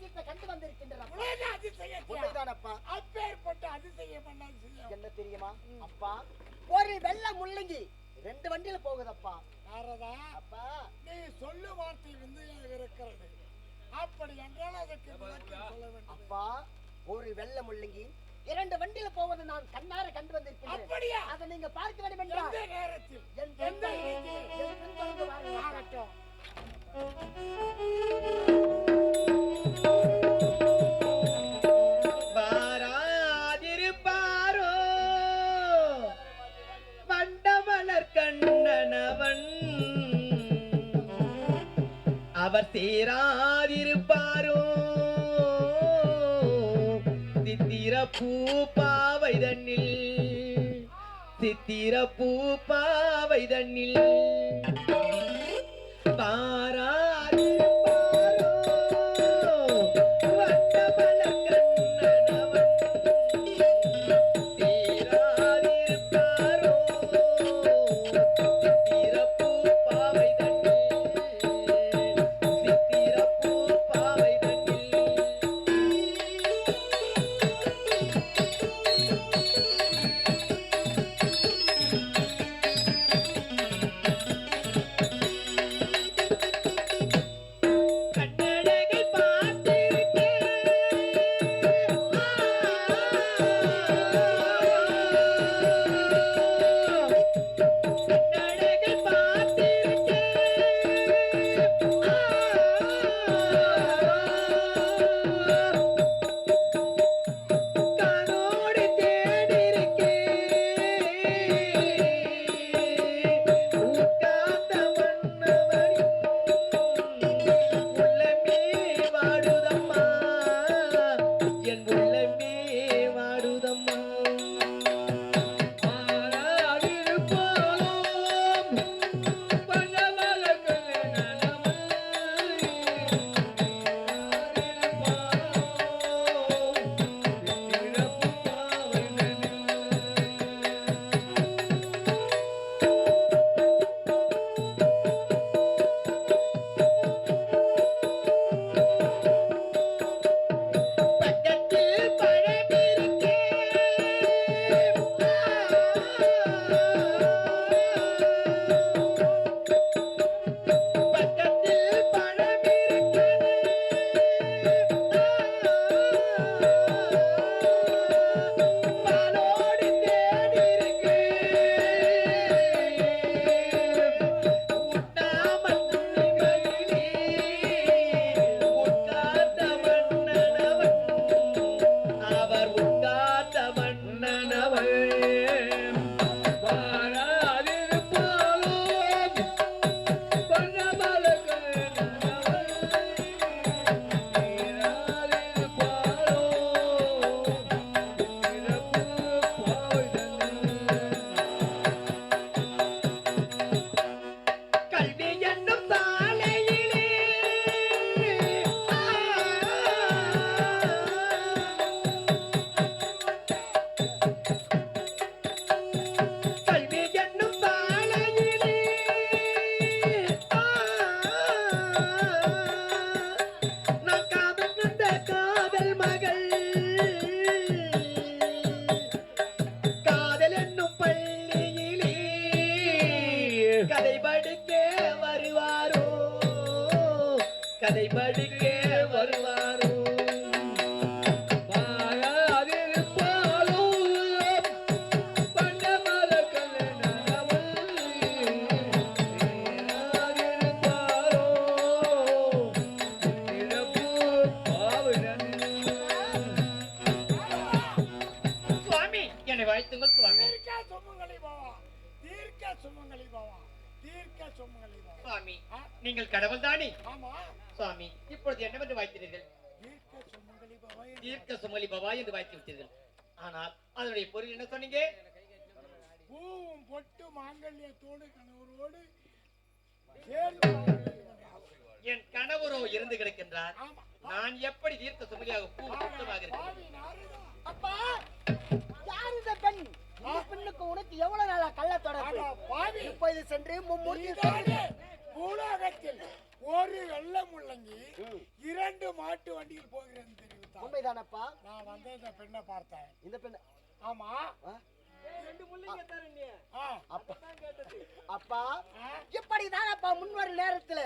அதிசயத்தை கண்டு வந்திருக்கின்றார் உலக அதிசயத்தை அப்பேற்பட்ட அதிசயம். என்ன தெரியுமா? அப்பா ஒரு வெள்ள முள்ளங்கி ரெண்டு வண்டியில போகுதப்பா. யாரதா அப்பா. நீ சொல்லு வார்த்தை வந்து இருக்கிறது. அப்படி என்றால் அதற்கு சொல்ல வேண்டும். அப்பா ஒரு வெள்ள முள்ளங்கி இரண்டு வண்டியில போவது நான் கண்ணார கண்டு வந்திருக்கேன் அப்படியா? அதை நீங்க பார்க்க வேண்டும் என்றால் எந்த நேரத்தில்? எந்த நேரத்தில்? ஆகட்டும். சித்திர பூ கதை படிக்க வருவாரோ? கதை படிக்க சுமங்கலி பவா. தீர்க்க சுமங்கலி பவா. தீர்க்க சுமங்கலி பவா சுவாமி. ஆ, நீங்கள் கடவுள் தானே ஆமா. சுவாமி இப்பொழுது என்னவென்று வாய்த்தீர்கள்? தீர்க்க சுமங்கலி பவா தீர்க்க சுமலி பவா என்று வாய்த்து விட்டீர்கள். ஆனால் அதனுடைய பொருள் என்ன சொன்னீங்க? பூவும் பொட்டு மாங்கல்யத்தோடு கணவரோடு சேர்ந்து வாழ்கிறார். என் கணவரோ இருந்து கிடக்கின்றார். நான் எப்படி தீர்க்க சுமலியாக பூ. அப்பா யார் இந்த பெண்? பெண்ணுக்கு உனக்கு எவ்வளவு நாளா கள்ள தொடர்பு? பாவி இப்பொழுது சென்று மும்மூர்த்தி பூலோகத்தில் ஒரு வெள்ள முள்ளங்கி இரண்டு மாட்டு வண்டியில் போகிறேன் தெரிவித்தார் உண்மைதானப்பா? நான் வந்து இந்த பெண்ணை பார்த்தேன். இந்த பெண் ஆமா. அப்பா. இப்படிதான் அப்பா முன்வரும் நேரத்துல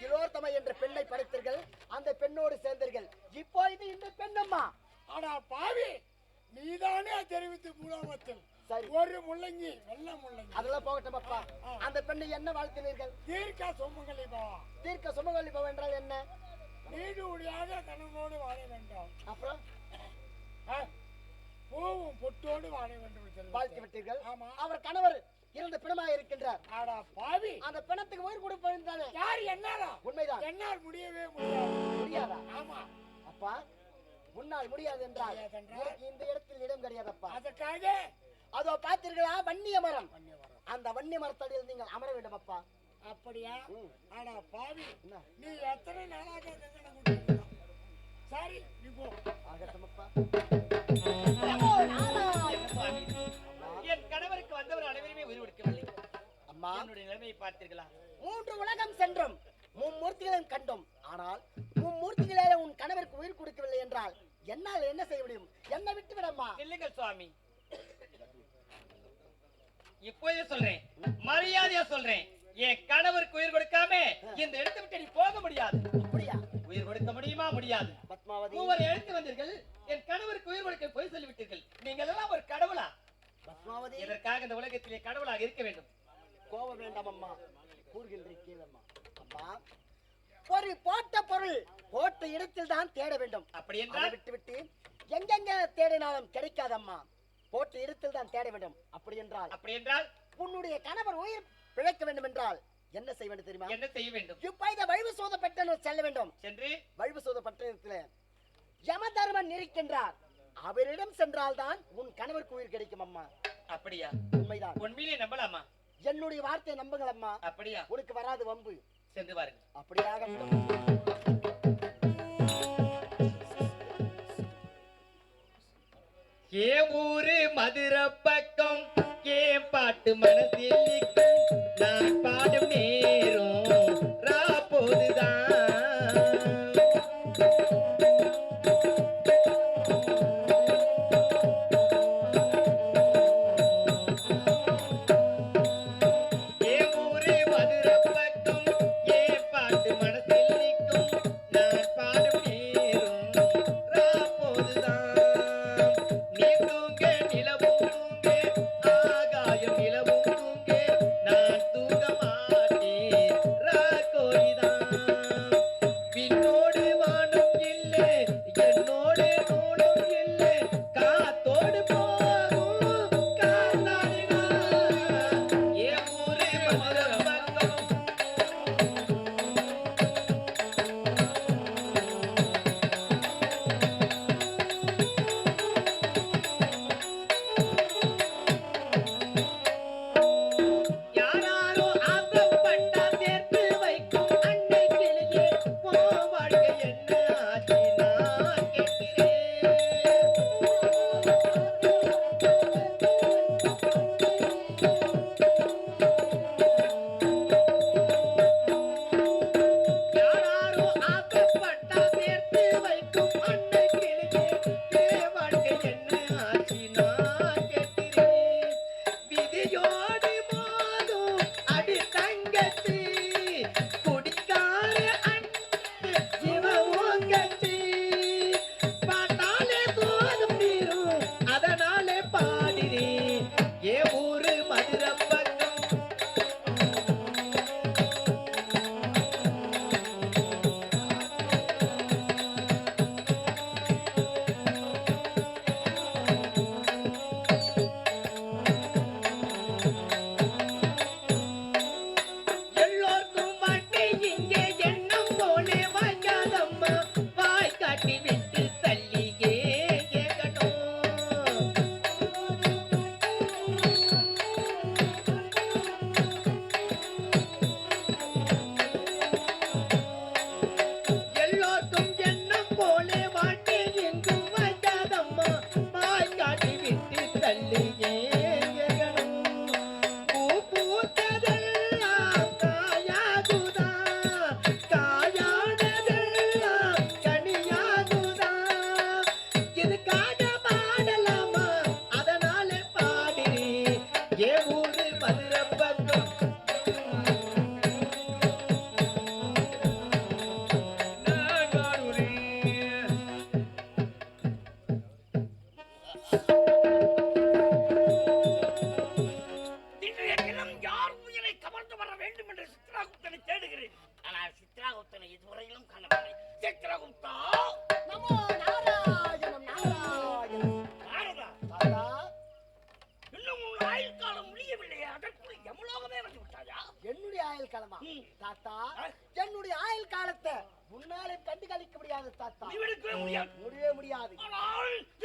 திலோத்தமை என்ற பெண்ணை படைத்தீர்கள் அந்த பெண்ணோடு சேர்ந்தீர்கள். இப்பொழுது இந்த பெண்ணம்மா. அடா பாவி நீதானே தெரிவித்து மூலமத்தில் சரி. ஒரு முள்ளங்கி வெள்ள முள்ளங்கி. அதெல்லாம் போகட்டும் அப்பா. அந்த பெண்ணை என்ன வாழ்த்தினீர்கள்? தீர்க்க சொம்மங்களி பாவா தீர்க்க சுமங்கலி பவன் என்றால் என்ன? நீடு ஒளியாக கணவனோடு வாழ வேண்டும். அப்புறம்? பூவும் பொட்டோடு வாழ வேண்டும் வாழ்த்து. விட்டீர்கள். ஆமா. அவர் கணவர் இறந்த பிணமாக இருக்கின்றார். அடா பாவி. அந்த பிணத்துக்கு உயிர் கொடுப்பது தானே? யார் என்னாலா உண்மைதான். என்னால் முடியவே முடியாது. முடியாதா? ஆமா. அப்பா உன்னால் முடியாது என்றால் இந்த இடத்தில் இடம் கிடையாதப்பா. அதுக்காக அதோ பார்த்தீர்களா வன்னிய மரம் அந்த வன்னிய மரத்தடியில் நீங்கள் அமர வேண்டும் அப்பா அப்படியா. ஆனா பாவி. நீ எத்தனை நாளாக? சரி நீ போ? என் கணவருக்கு வந்தவர் அனைவருமே உயிர் கொடுக்கவில்லை. அம்மா. என்னுடைய நிலைமையை பார்த்தீர்களா? மூன்று உலகம் சென்றோம். மும்மூர்த்திகளையும் கண்டோம். ஆனால் மும்மூர்த்திகளே உன் கணவருக்கு உயிர் கொடுக்கவில்லை என்றால் என்னால் என்ன செய்ய முடியும்? என்னை விட்டு விடம்மா இல்லைங்கள் சுவாமி. இப்போதே சொல்றேன். மரியாதையா சொல்றேன். என் கணவருக்கு உயிர் கொடுக்காம இந்த இடத்தை விட்டு நீ போக முடியாது. அப்படியா? உயிர் கொடுக்க முடியுமா? முடியாது. பத்மாவதி. மூவர் எழுத்து வந்தீர்கள். என் கணவருக்கு உயிர் கொடுக்க பொய் சொல்லிவிட்டீர்கள். நீங்கள் எல்லாம் ஒரு கடவுளா? பத்மாவதி. இதற்காக இந்த உலகத்திலே கடவுளாக இருக்க வேண்டும். கோபம் வேண்டாம் அம்மா கூறுகின்ற கேளம்மா அம்மா ஒரு போட்ட பொருள் போட்ட இடத்தில் தான் தேட வேண்டும். அப்படி என்றால்? விட்டு விட்டு எங்கெங்க தேடினாலும் கிடைக்காதம்மா. போட்ட இடத்தில் தான் தேட வேண்டும். அப்படி என்றால் அப்படி என்றால் உன்னுடைய கணவர் உயிர் பிழைக்க வேண்டும் என்றால் என்ன செய்ய வேண்டும் தெரியுமா? என்ன செய்ய வேண்டும்? இப்ப வழிவு சோத பட்டணம் செல்ல வேண்டும். சென்று வழிவு சோத பட்டணத்துல யம தர்மன் இருக்கின்றார். அவரிடம் சென்றால்தான் உன் கணவருக்கு உயிர் கிடைக்கும் அம்மா. அப்படியா? உண்மைதான். உண்மையிலே நம்பலாமா? என்னுடைய வார்த்தையை நம்புங்கள் அம்மா. அப்படியா? உனக்கு வராது வம்பு. சென்று பாருங்க அப்படியாக ஏ ஊரு மதுரை பக்கம்? ஏ பாட்டு மனசில் நான் பாடும் நேரம்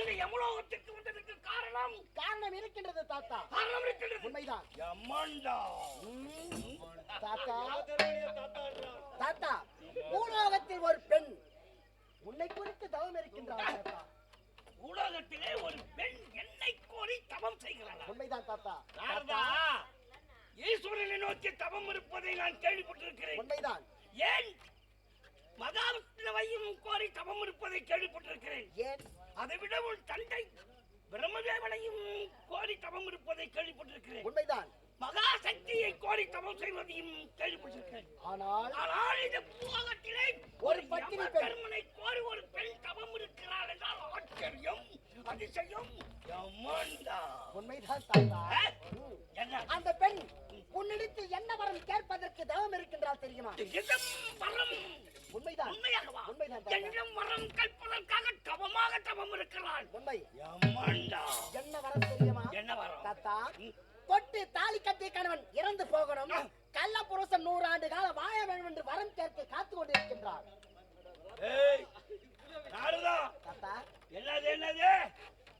ஆனால் இந்த யமலோகத்திற்கு வந்ததற்கு காரணம்? காரணம் இருக்கின்றது தாத்தா. காரணம் இருக்கிறது உண்மைதான். ம். தாத்தா. தாத்தா பூலோகத்தில் ஒரு பெண். உன்னை குறித்து தவம் இருக்கின்றாள் தாத்தா. உலகத்திலே ஒரு பெண் என்னை கோரி தவம் செய்கிறாள்? உண்மைதான் தாத்தா. நாரதா ஈஸ்வரனை நோக்கி தவம் இருப்பதை நான் கேள்விப்பட்டிருக்கிறேன். உண்மைதான். ஏன் மகாவிஷ்ணுவையும் கோரி தவம் இருப்பதை கேள்விப்பட்டிருக்கிறேன்? ஏன்? அதை விட உன் தந்தை பிரம்மதேவனையும் கோரி தவம் இருப்பதை கேள்விப்பட்டிருக்கிறேன். உண்மைதான். மகா சக்தியை கோரி தவம் செய்வதையும் கேள்விப்பட்டிருக்கிறேன். ஆனால் ஆனால் இந்த பூலகத்திலே ஒரு பத்தினி. கர்மனை கோரி ஒரு பெண் தவம் இருக்கிறாள் என்றால் ஆச்சரியம் அதிசயம் உண்மைதான் தாத்தா. அந்த பெண் உன்னிடத்தில் என்ன வரம் கேட்பதற்கு தவம் இருக்கின்றாள் தெரியுமா? வரம். உண்மைதான். உண்மையாகவா? உண்மைதான். என்னிடம் வரம் கற்பதற்காக தவமாக தவம் இருக்கிறாள். உண்மை. என்ன வரம் தெரியுமா? என்ன வரம்? தாத்தா தொட்டு தாலி கட்டிய கணவன் இறந்து போகணும். கள்ள புருஷன் நூறு ஆண்டு காலம் வாழ வேண்டும் என்று வரம் கேட்க காத்து கொண்டிருக்கின்றார். என்னது என்னது?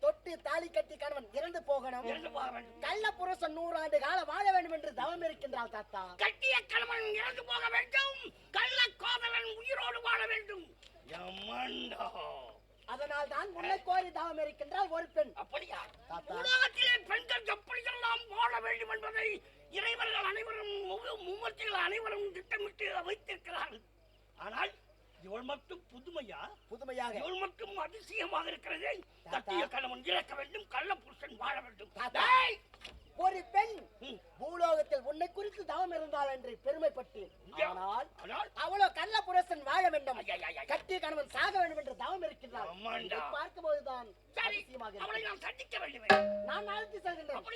தொட்டு தாலி கட்டி கணவன் இறந்து போகணும். இறந்து போக வேண்டும். கள்ள புருஷன் நூறு ஆண்டு காலம் வாழ வேண்டும் என்று தவம் இருக்கின்றாள் தாத்தா. கட்டிய கணவன் இறந்து போக வேண்டும். கள்ள கோதலன் உயிரோடு வாழ வேண்டும். அதனால் தான் உன்னை கோரி தவம் இருக்கின்றால் ஒரு பெண். அப்படியா. உலகத்திலே பெண்கள் எப்படியெல்லாம் வாழ வேண்டும் என்பதை இறைவர்கள் அனைவரும் மும்மூர்த்திகள் அனைவரும் திட்டமிட்டு வைத்திருக்கிறார்கள். ஆனால் இவள் மட்டும் புதுமையா? புதுமையாக. இவள் மட்டும் அதிசயமாக இருக்கிறது. கட்டிய கணவன் இறக்க வேண்டும் கள்ள புருஷன் வாழ வேண்டும்! ஒரு பெண். பூலோகத்தில் உன்னை குறித்து தவம் இருந்தாள் என்று பெருமைப்பட்டு ஆனால் ஆனால்? அவளோ கள்ள புருஷன் வாழ வேண்டும். கட்டிய கணவன் சாக வேண்டும் என்று தவம் பார்க்கும்போதுதான் சரி அதிசயமாக அவளை. நான் சந்திக்க வேண்டும். நான் அழைத்து செல்கின்றேன்.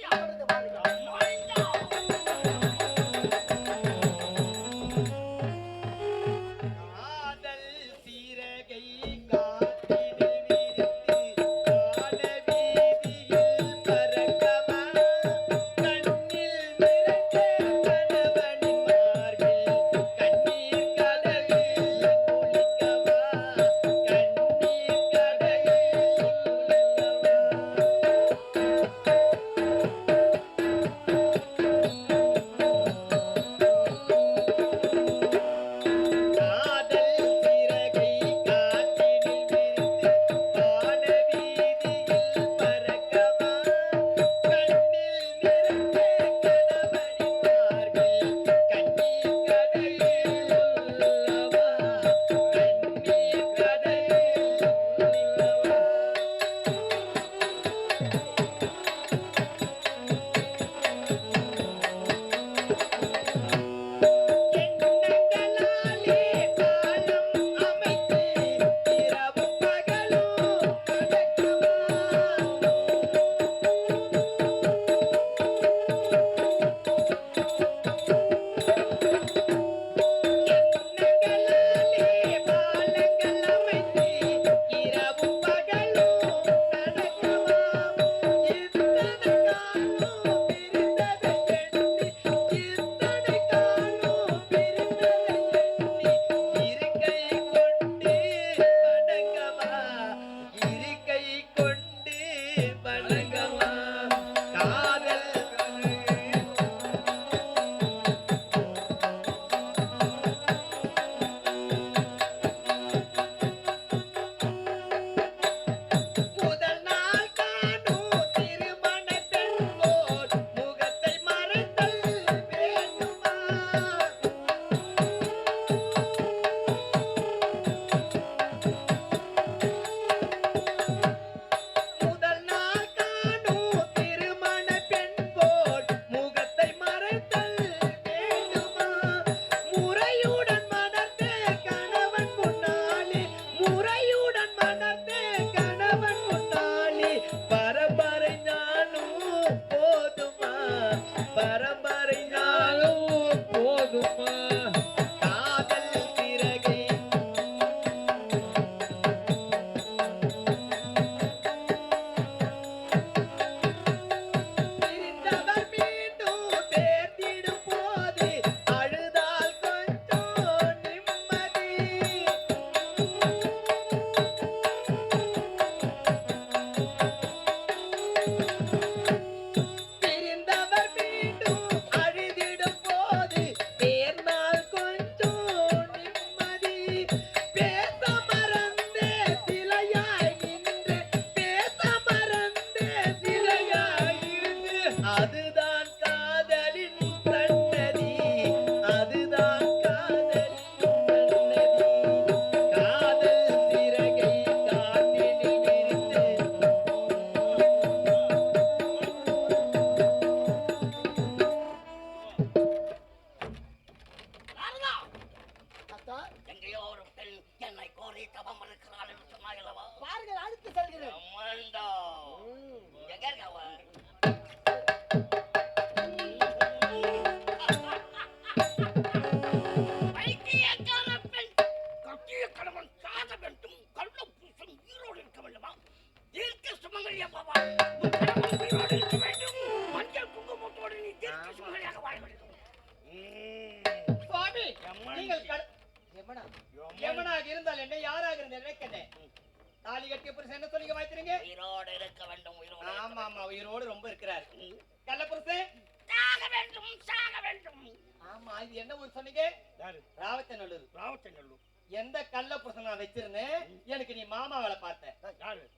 எந்த கள்ள புருஷன் நான் வச்சிருந்தேன் எனக்கு நீ மாமா வேலை பார்த்த.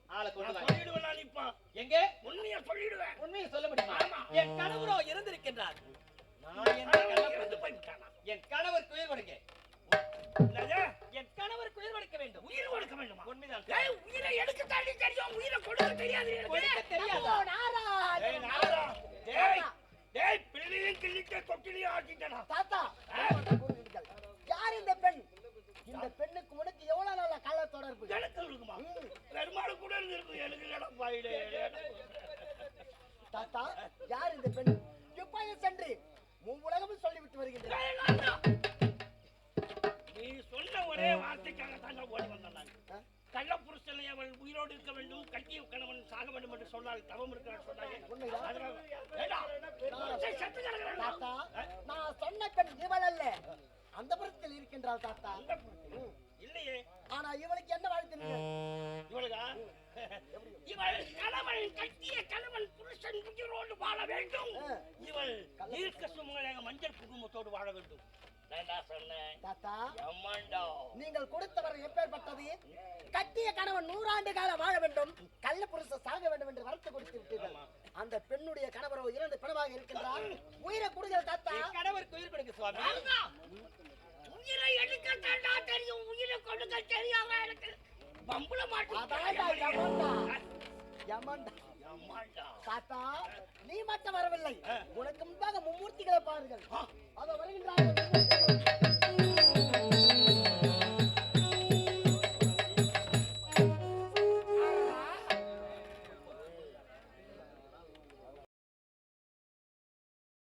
ஆளை கொண்டு. சொல்லிடுவேன் இப்ப. எங்க? உண்மையை சொல்லிடுவேன். உண்மையை சொல்ல முடியுமா. என் கணவரோ போய்விட்டானா? என் கணவர் கொடுக்க என்னது? என் கணவருக்கு உயிர் கொடுக்க வேண்டும். உயிர் கொடுக்க வேண்டுமா? உண்மைதான். உயிரை எடுக்க தாண்டி தெரியும். உயிரை கொடுக்க தெரியாது. கொடுக்க தெரியாதா? டேய், பிள்ளையும் கிள்ளிட்டு தொட்டிலையும் ஆக்கிட்டேனா? தாத்தா. யார் இந்த பெண்? இந்த பெண்ணுக்கு உனக்கு எவ்வளவு நாள கால தொடர்பு எனக்கு இருக்குமா? பெருமாள் கூட இருந்திருக்கும், எனக்கு. தாத்தா யார் கட்டிய கணவன் நூறாண்டு காலம் வாழ வேண்டும் கள்ள புருஷ சாக வேண்டும் என்று வரத்து கொடுத்து விட்டீர்கள். அந்த பெண்ணுடைய கணவரோ இரண்டு பிணமாக இருக்கின்றார். உயிரை கொடுங்கள் தாத்தா. கணவருக்கு உயிர் கொடுக்க சுவாமி. உயிரை எடுக்க தாண்டா தெரியும். உயிரை கொடுக்க தெரியாம எனக்கு? பம்புல தாத்தா நீ மட்டும் வரவில்லை. உனக்கு முன்பாக மும்மூர்த்திகளை பாருங்கள். அதோ வருகின்றார்கள்.